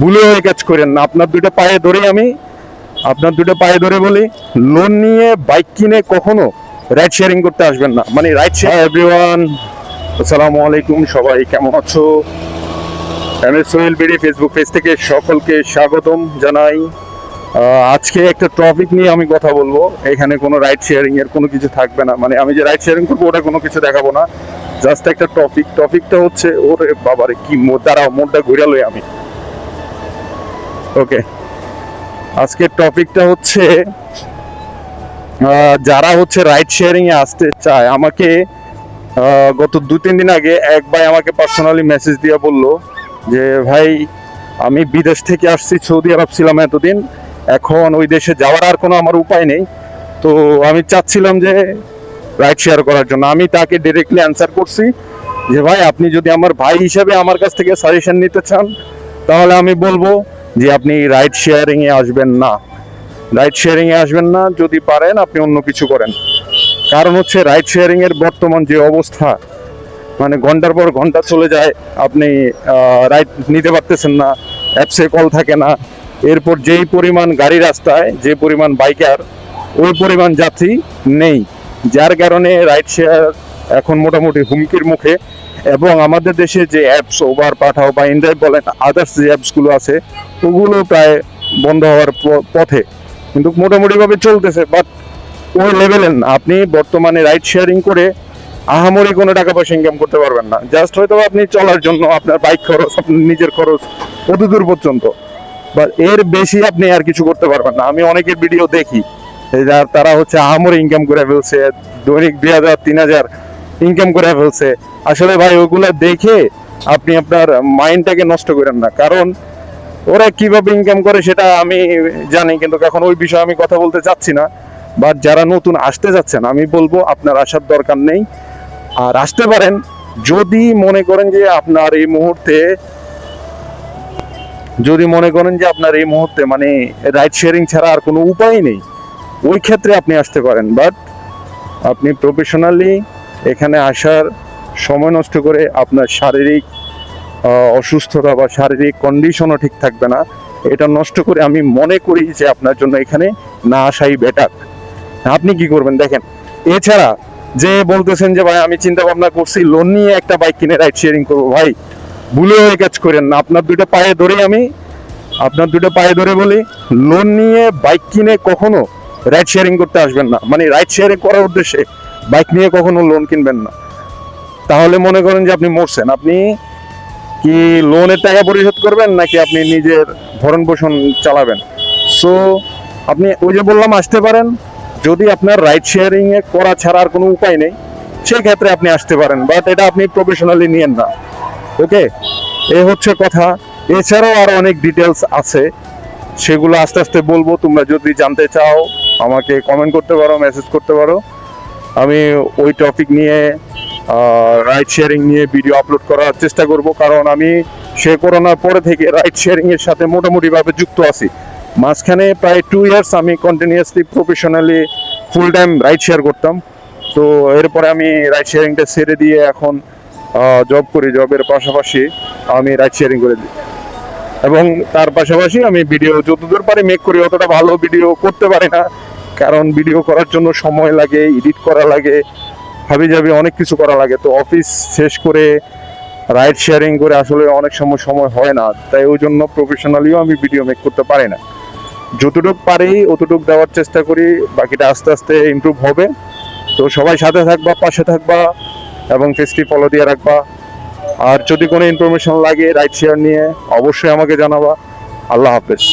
ভুলে হয়ে কাজ করেন না। আপনার দুটো পায়ে ধরে আমি, আপনার দুটো পায়ে ধরে বলি লোন নিয়ে বাইক কিনে কখনো রাইড শেয়ারিং করতে আসবেন না। মানে রাইড শেয়ার এভরিওয়ান আসসালামু আলাইকুম, সবাই কেমন আছো? S Sohel BD Facebook page থেকে সকলকে স্বাগতম জানাই। আজকে একটা টপিক নিয়ে আমি কথা বলব। এখানে কোনো রাইড শেয়ারিং এর কোনো কিছু থাকবে না। মানে আমি যে রাইড শেয়ারিং করব, ওটা কোনো কিছু দেখাবো না। জাস্ট একটা টপিক টপিকটা হচ্ছে, ওরে বাবারে, কি মো- দাঁড়াও ঘুরে লই আমি। ওকে আজকের টপিকটা হচ্ছে যারা হচ্ছে রাইড শেয়ারিং এ আসতে চায়, আমাকে গত দু তিন দিন আগে এক ভাই আমাকে পার্সোনালি মেসেজ দিয়ে বলল যে, ভাই, আমি বিদেশ থেকে আসছি, সৌদি আরব ছিলাম এতদিন, এখন ওই দেশে যাওয়ার আর কোনো আমার উপায় নেই। তো আমি চাচ্ছিলাম যে রাইড শেয়ার করার জন্য। আমি তাকে ডিরেক্টলি অ্যান্সার করছি যে, ভাই, আপনি যদি আমার ভাই হিসেবে আমার কাছ থেকে সাজেশন নিতে চান, তাহলে আমি বলব যে আপনি রাইড শেয়ারিং এ আসবেন না। রাইড শেয়ারিং এ আসবেন না, যদি পারেন আপনি অন্য কিছু করেন। কারণ হচ্ছে রাইড শেয়ারিং এর বর্তমান যে অবস্থা মানে ঘণ্টার পর ঘণ্টা চলে যায়, আপনি রাইড নিতে পারতেছেন না অ্যাপসে কল থাকে না। এরপর যেই পরিমাণ গাড়ি রাস্তায়, যে পরিমাণ বাইকার ওই পরিমাণ যাত্রী নেই। যার কারণে রাইড শেয়ার এখন মোটামুটি হুমকির মুখে এবং আমাদের দেশে যে অ্যাপস ওভার পাঠাও বা ইন্ড্রাইভ বলেন আদার্স যে অ্যাপসগুলো আছে, ওগুলো প্রায় বন্ধ হওয়ার পথে। কিন্তু মোটামুটিভাবে চলতেছে বাট ওই লেভেলের না। আপনি বর্তমানে রাইড শেয়ারিং করে আহামরি কোনো টাকা পয়সা ইনকাম করতে পারবেন না। জাস্ট হয়তো আপনি চলার জন্য আপনার বাইক খরচ, আপনার নিজের খরচ কত দূর পর্যন্ত। বা এর বেশি আপনি আর কিছু করতে পারবেন না। আমি অনেকের ভিডিও দেখি যার তারা হচ্ছে আহামরি ইনকাম করে ফেলছে, দৈনিক দুই হাজার, তিন হাজার ইনকাম করে ফেলছে। আসলে ভাই, ওগুলো দেখে আপনি আপনার মাইন্ডটাকে নষ্ট করেন না। কারণ ওরা কীভাবে ইনকাম করে সেটা আমি জানি, কিন্তু এখন ওই বিষয়ে আমি কথা বলতে চাচ্ছি না। বাট যারা নতুন আসতে যাচ্ছেন, আমি বলব আপনার আসার দরকার নেই। আর আসতে পারেন, যদি মনে করেন যে আপনার এই মুহূর্তে, যদি মনে করেন যে আপনার এই মুহূর্তে মানে রাইড শেয়ারিং ছাড়া আর কোনো উপায় নেই, ওই ক্ষেত্রে আপনি আসতে পারেন। বাট আপনি প্রফেশনালি এখানে আসার সময় নষ্ট করে আপনার শারীরিক অসুস্থতা বা শারীরিক কন্ডিশনও ঠিক থাকবে না। এটা নষ্ট করে আমি মনে করি যে আপনার জন্য এখানে না আসাই বেটার আপনি কি করবেন দেখেন, এছাড়া যে বলতেছেন যে ভাই আমি চিন্তা ভাবনা করছি লোন নিয়ে একটা বাইক কিনে রাইড শেয়ারিং করব। ভাই, ভুলে হয়ে কাজ করেন না। আপনার দুটো পায়ে ধরে আমি, আপনার দুটো পায়ে ধরে বলি লোন নিয়ে বাইক কিনে কখনো রাইড শেয়ারিং করতে আসবেন না। মানে রাইড শেয়ারিং করার উদ্দেশ্যে বাইক নিয়ে কখনো লোন কিনবেন না। তাহলে মনে করেন যে আপনি মরছেন। আপনি কি লোনের টাকা পরিশোধ করবেন, নাকি আপনি নিজের ভরণ পোষণ চালাবেন? সো আপনি ওই যে বললাম, আসতে পারেন। যদি আপনার রাইড শেয়ারিং এ করা ছাড়া আর কোনো উপায় নেই সেই ক্ষেত্রে আপনি আসতে পারেন। বাট এটা আপনি প্রফেশনালি নিয়েন না। ওকে এ হচ্ছে কথা। এছাড়াও আরও অনেক ডিটেলস আছে। সেগুলো আস্তে আস্তে বলব। তোমরা যদি জানতে চাও, আমাকে কমেন্ট করতে পারো মেসেজ করতে পারো। আমি ওই টপিক নিয়ে রাইড শেয়ারিং নিয়ে ভিডিও আপলোড করার চেষ্টা করব, কারণ আমি সে করোনার পরে থেকে রাইড শেয়ারিং এর সাথে মোটামুটিভাবে যুক্ত আছি। মাঝখানে প্রায় টু ইয়ার্স আমি continuously professionally full time ride share করতাম। তো এরপরে আমি রাইড শেয়ারিংটা ছেড়ে দিয়ে এখন জব করি জবের পাশাপাশি আমি রাইড শেয়ারিং করে দিই। এবং তার পাশাপাশি আমি ভিডিও যতদূর পারি মেক করি, অতটা ভালো ভিডিও করতে পারি না। কারণ ভিডিও করার জন্য সময় লাগে এডিট করা লাগে ভাবি যাবি অনেক কিছু করা লাগে। তো অফিস শেষ করে রাইড শেয়ারিং করে আসলে অনেক সময় সময় হয় না। তাই ওই জন্য প্রফেশনালিও আমি ভিডিও মেক করতে পারি না। যতটুক পারি, অতটুক দেওয়ার চেষ্টা করি। বাকিটা আস্তে আস্তে ইমপ্রুভ হবে। তো সবাই সাথে থাকবা, পাশে থাকবা এবং পেজটি ফলো দিয়ে রাখবা। আর যদি কোনো ইনফরমেশন লাগে রাইড শেয়ার নিয়ে অবশ্যই আমাকে জানাবা। আল্লাহ হাফেজ।